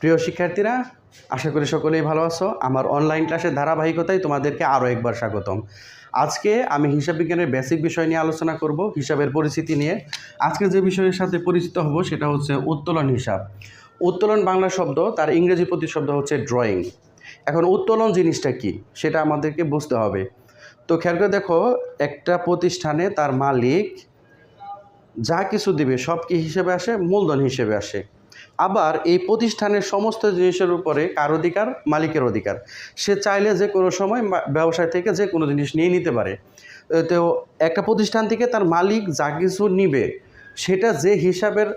প্রিয় শিক্ষার্থীরা, আশা করি সকলেই ভালো আছো। আমার অনলাইন ক্লাসের ধারাবাহিকতায় তোমাদেরকে আরও একবার স্বাগতম। আজকে আমি হিসাব বিজ্ঞানের বেসিক বিষয় নিয়ে আলোচনা করব হিসাবের পরিস্থিতি নিয়ে। আজকে যে বিষয়ের সাথে পরিচিত হব সেটা হচ্ছে উত্তোলন হিসাব। উত্তোলন বাংলা শব্দ, তার ইংরেজি প্রতিশব্দ হচ্ছে ড্রয়িং এখন উত্তোলন জিনিসটা কি, সেটা আমাদেরকে বুঝতে হবে। তো খেয়াল করে দেখো, একটা প্রতিষ্ঠানে তার মালিক যা কিছু দিবে, সব কি হিসেবে আসে? মূলধন হিসেবে আসে। আবার এই প্রতিষ্ঠানের সমস্ত জিনিসের উপরে কার অধিকার? মালিকের অধিকার। সে চাইলে যে কোনো সময় ব্যবসায় থেকে যে কোনো জিনিস নিয়ে নিতে পারে। তো একটা প্রতিষ্ঠান থেকে তার মালিক যা কিছু নিবে, সেটা যে হিসাবের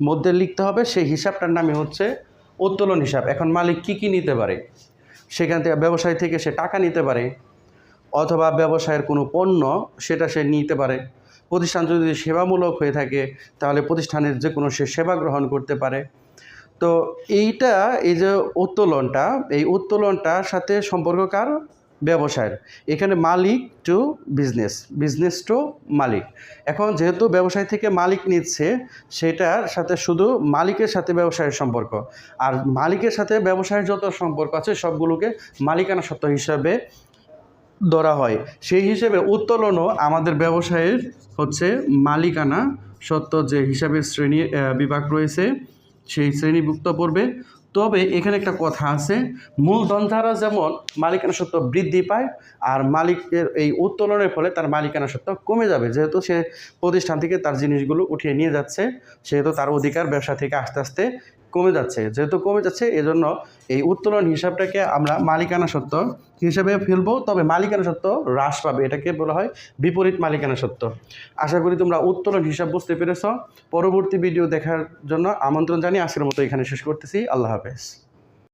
মধ্যে লিখতে হবে, সেই হিসাবটার নামে হচ্ছে উত্তোলন হিসাব। এখন মালিক কি কি নিতে পারে? সেখান থেকে ব্যবসায় থেকে সে টাকা নিতে পারে, অথবা ব্যবসায়ের কোনো পণ্য সেটা সে নিতে পারে। প্রতিষ্ঠান যদি সেবামূলক হয়ে থাকে, তাহলে প্রতিষ্ঠানের যে কোনো সে সেবা গ্রহণ করতে পারে। তো এইটা, এই যে উত্তোলনটা, এই উত্তোলনটার সাথে সম্পর্ক কার? ব্যবসায়ের। এখানে মালিক টু বিজনেস বিজনেস টু মালিক। এখন যেহেতু ব্যবসায় থেকে মালিক নিচ্ছে, সেটার সাথে শুধু মালিকের সাথে ব্যবসায়ের সম্পর্ক। আর মালিকের সাথে ব্যবসায়ের যত সম্পর্ক আছে, সবগুলোকে মালিকানা সত্ত্ব হিসাবে ধরা হয়। সেই হিসেবে উত্তোলনও আমাদের ব্যবসায়ের হচ্ছে মালিকানা সত্ত্ব যে হিসাবের শ্রেণি বিভাগ রয়েছে, সেই শ্রেণীভুক্ত পড়বে। তবে এখানে একটা কথা আছে মূলধন ধারা যেমন মালিকানা সত্ত্ব বৃদ্ধি পায়, আর মালিকের এই উত্তোলনের ফলে তার মালিকানা সত্ত্ব কমে যাবে। যেহেতু সে প্রতিষ্ঠান থেকে তার জিনিসগুলো উঠিয়ে নিয়ে যাচ্ছে, সেহেতু তার অধিকার ব্যবসা থেকে আস্তে আস্তে কমে যাচ্ছে। যেহেতু কমে যাচ্ছে, এজন্য এই উত্তোলন হিসাবটাকে আমরা মালিকানা সত্ত্ব হিসাবে ফেলব। তবে মালিকানা সত্ত্ব হ্রাস পাবে, এটাকে বলা হয় বিপরীত মালিকানা সত্ত্ব। আশা করি তোমরা উত্তোলন হিসাব বুঝতে পেরেছ। পরবর্তী ভিডিও দেখার জন্য আমন্ত্রণ জানিয়ে আজকের মতো এখানে শেষ করতেছি। আল্লাহ হাফেজ।